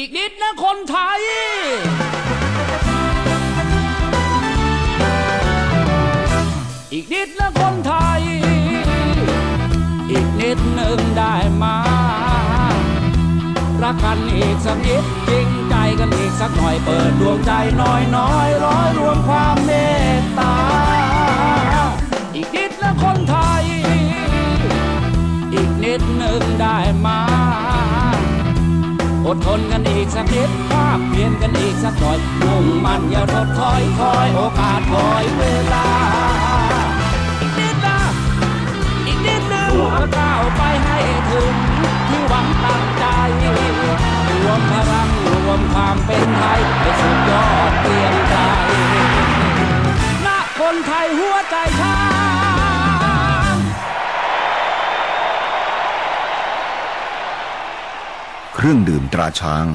อีกนิดนะคนไทย อีกนิดนะคนไทย อีกนิดหนึ่งได้มา รักกันอีกสักนิดจริงใจกันอีกสักหน่อยเปิดดวงใจน้อยน้อยร้อยรวมความเมตตา อีกนิดนะคนไทย อีกนิดหนึ่งได้มา อดทนกันอีกสักนิดภาพเปลี่ยนกันอีกสักหน่อยมุ่งมันอย่าทดถอยคอยโอกาสคอยเวลา อีกนิดนะอีกนิดหนึ่งก้าวไปให้ถึงที่หวังตั้งใจ รวมพลังรวมความเป็นไทยให้สุดยอดเปลี่ยนใจณคนไทยหัวใจชา เครื่องดื่มตราช้าง